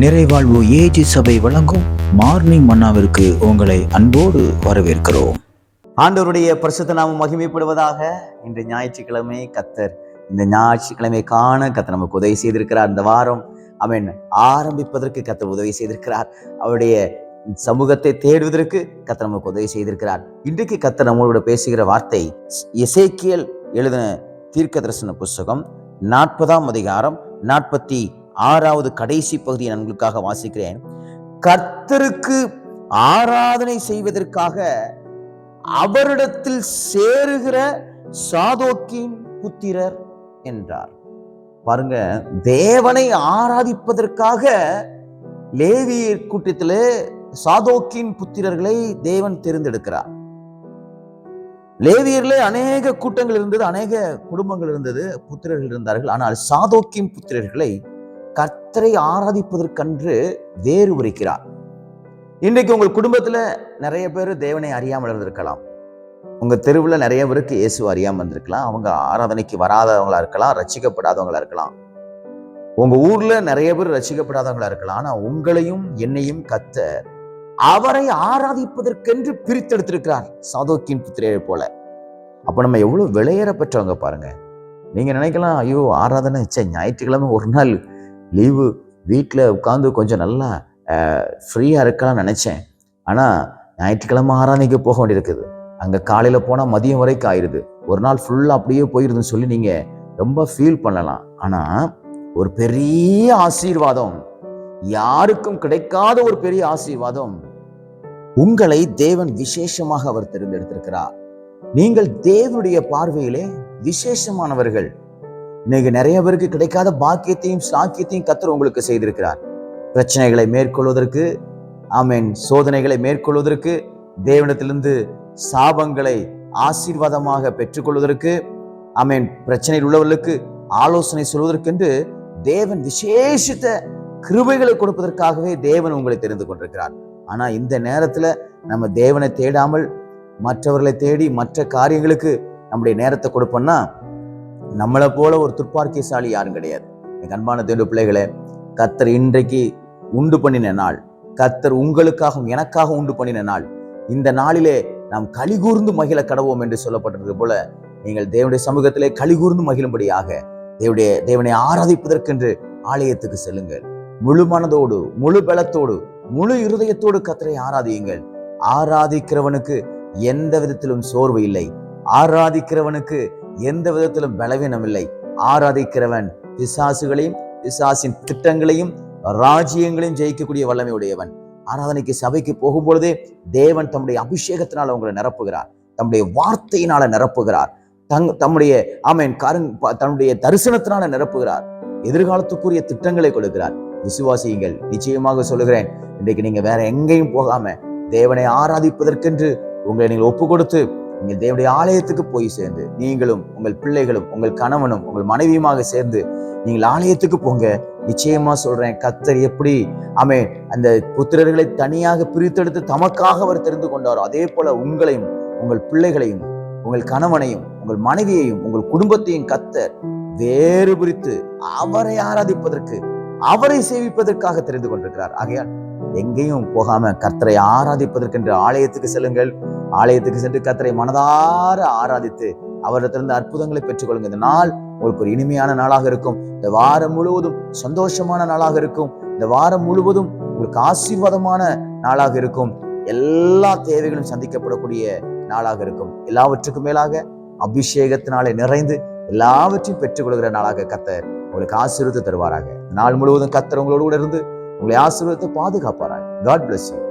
நிறைவாழ்வு AG சபை வழங்கும் morning மன்னாவிற்கு உங்களை அன்போடு வரவேற்கிறோம். ஆண்டவருடைய பரிசுத்த நாம மகிமைப்படுவதாக இன்று ஞாயிற்றுக்கிழமை கத்தர் இந்த ஞாயிற்றுக்கிழமை காண கத்தர் நமக்கு உதவி செய்திருக்கிறார். இந்த வாரம் அவன் ஆரம்பிப்பதற்கு கத்தர் உதவி செய்திருக்கிறார். அவருடைய சமூகத்தை தேடுவதற்கு கத்தர் நமக்கு உதவி செய்திருக்கிறார். இன்றைக்கு கத்தர் நம்மளோட பேசுகிற வார்த்தை இசைக்கியல் எழுதின தீர்க்க தரிசன புஸ்தகம் நாற்பதாம் அதிகாரம் நாற்பத்தி ஆறாவது கடைசி பகுதியை நான் உங்களுக்காக வாசிக்கிறேன். கர்த்தருக்கு ஆராதனை செய்வதற்காக அவரிடத்தில் சேருகிற சாதோக்கின் புத்திரர் என்றார். பாருங்க தேவனை ஆராதிப்பதற்காக லேவியர் கூட்டத்திலே சாதோக்கின் புத்திரர்களை தேவன் தேர்ந்தெடுக்கிறார். லேவியர்ல அநேக கூட்டங்கள் இருந்தது அநேக குடும்பங்கள் இருந்தது புத்திரர்கள் இருந்தார்கள். ஆனால் சாதோக்கின் புத்திரர்களை கர்த்தரை ஆராதிப்பதற்கென்று வேறு உரைக்கிறார். இன்றைக்கு உங்கள் குடும்பத்தில் நிறைய பேர் தேவனை அறியாமல் இருந்திருக்கலாம். உங்கள் தெருவில் நிறைய பேருக்கு இயேசு அறியாமல் இருந்திருக்கலாம். அவங்க ஆராதனைக்கு வராதவங்களா இருக்கலாம் ரட்சிக்கப்படாதவங்களா இருக்கலாம். உங்கள் ஊரில் நிறைய பேர் ரசிக்கப்படாதவங்களா இருக்கலாம். ஆனால் உங்களையும் என்னையும் கத்தர் அவரை ஆராதிப்பதற்கென்று பிரித்தெடுத்திருக்கிறார். சாதோக்கின் புத்திரையை போல. அப்போ நம்ம எவ்வளோ விளையேற பெற்றவங்க பாருங்க. நீங்கள் நினைக்கலாம் ஐயோ ஆராதனை சே ஞாயிற்றுக்கிழமை ஒரு நாள் லீவு வீட்டில் உட்காந்து கொஞ்சம் நல்லா ஃப்ரீயாக இருக்கலாம் நினச்சேன். ஆனால் ஞாயிற்றுக்கிழமை ஆராதனைக்கு போக வேண்டியிருக்குது. அங்கே காலையில் போனால் மதியம் வரைக்கும் ஆயிடுது ஒரு நாள் ஃபுல்லாக அப்படியே போயிருதுன்னு சொல்லி நீங்கள் ரொம்ப ஃபீல் பண்ணலாம். ஆனால் ஒரு பெரிய ஆசீர்வாதம் யாருக்கும் கிடைக்காத ஒரு பெரிய ஆசீர்வாதம் உங்களை தேவன் விசேஷமாக அவர் தேர்ந்தெடுத்திருக்கிறார். நீங்கள் தேவனுடைய பார்வையிலே விசேஷமானவர்கள். இன்னைக்கு நிறைய பேருக்கு கிடைக்காத பாக்கியத்தையும் சாக்கியத்தையும் கத்தர் உங்களுக்கு செய்திருக்கிறார். பிரச்சனைகளை மேற்கொள்வதற்கு ஆமீன் சோதனைகளை மேற்கொள்வதற்கு தேவனத்திலிருந்து சாபங்களை ஆசீர்வாதமாக பெற்றுக்கொள்வதற்கு ஆமீன் பிரச்சனையில் உள்ளவர்களுக்கு ஆலோசனை சொல்வதற்கென்று தேவன் விசேஷித்த கிருபைகளை கொடுப்பதற்காகவே தேவன் உங்களை தெரிந்து கொண்டிருக்கிறார். ஆனால் இந்த நேரத்தில் நம்ம தேவனை தேடாமல் மற்றவர்களை தேடி மற்ற காரியங்களுக்கு நம்முடைய நேரத்தை கொடுப்போம்னா நம்மளை போல ஒரு துர்ப்பார்க்கியசாலி யாரும் கிடையாது. என் அன்பான தேடு பிள்ளைகளே கத்தர் இன்றைக்கு உண்டு பண்ணின நாள் கத்தர் உங்களுக்காகவும் எனக்காக உண்டு பண்ணின நாள். இந்த நாளிலே நாம் கலிகூர்ந்து மகிழ கடவோம் என்று சொல்லப்பட்டது போல நீங்கள் தேவனுடைய சமூகத்திலே கலிகூர்ந்து மகிழும்படியாக தேவடைய தேவனை ஆராதிப்பதற்கென்று ஆலயத்துக்கு செல்லுங்கள். முழு மனதோடு முழு பலத்தோடு முழு இருதயத்தோடு கத்தரை ஆராதியுங்கள். ஆராதிக்கிறவனுக்கு எந்த விதத்திலும் சோர்வு இல்லை. ஆராதிக்கிறவனுக்கு எந்த விதத்திலும் பலவீனம் இல்லை ஆராதிக்கிறவன் பிசாசுகளையும் பிசாசின் திட்டங்களையும் ராஜ்யங்களையும் ஜெயிக்கக்கூடிய வல்லமை உடையவன் ஆராதனைக்கு சபைக்கு போகும்பொழுதே தேவன் தம்முடைய அபிஷேகத்தினால் உங்களை நிரப்புகிறார். தம்முடைய வார்த்தையினால நிரப்புகிறார். தங் தம்முடைய ஆமேன் கருங் தன்னுடைய தரிசனத்தினால நிரப்புகிறார். எதிர்காலத்துக்குரிய திட்டங்களை கொடுக்கிறார். விசுவாசியுங்கள் நிச்சயமாக சொல்லுகிறேன் இன்றைக்கு நீங்க வேற எங்கேயும் போகாம தேவனை ஆராதிப்பதற்கென்று உங்களை நீங்கள் ஒப்பு கொடுத்து நீங்கள் தேவனுடைய ஆலயத்துக்கு போய் சேர்ந்து நீங்களும் உங்கள் பிள்ளைகளும் உங்கள் கணவனும் உங்கள் மனைவியுமாக சேர்ந்து நீங்கள் ஆலயத்துக்கு போங்க. நிச்சயமா சொல்றேன் கத்தர் எப்படி ஆமே அந்த புத்திரர்களை தனியாக பிரித்தெடுத்து தமக்காக அவர் தெரிந்து கொண்டாரோ அதே போல உங்களையும் உங்கள் பிள்ளைகளையும் உங்கள் கணவனையும் உங்கள் மனைவியையும் உங்கள் குடும்பத்தையும் கத்தர் வேறு பிரித்து அவரை ஆராதிப்பதற்கு அவரை சேவிப்பதற்காக தெரிந்து கொண்டிருக்கிறார். ஆகையால் எங்கேயும் போகாம கர்த்தரை ஆராதிப்பதற்கென்று ஆலயத்துக்கு செல்லுங்கள். ஆலயத்துக்கு சென்று கத்தரை மனதார ஆராதித்து அவரிடத்திலிருந்து அற்புதங்களை பெற்றுக்கொள்ளுங்க இந்த நாள் உங்களுக்கு ஒரு இனிமையான நாளாக இருக்கும். இந்த வாரம் முழுவதும் சந்தோஷமான நாளாக இருக்கும். இந்த வாரம் முழுவதும் உங்களுக்கு ஆசீர்வாதமான நாளாக இருக்கும். எல்லா தேவைகளும் சந்திக்கப்படக்கூடிய நாளாக இருக்கும். எல்லாவற்றுக்கும் மேலாக அபிஷேகத்தினாலே நிறைந்து எல்லாவற்றையும் பெற்றுக்கொள்கிற நாளாக கத்தர் உங்களுக்கு ஆசீர்வத்தை தருவாராக. நாள் முழுவதும் கத்தர் உங்களோடு கூட இருந்து உங்களை ஆசீர்வத்தை பாதுகாப்பாராக. God bless you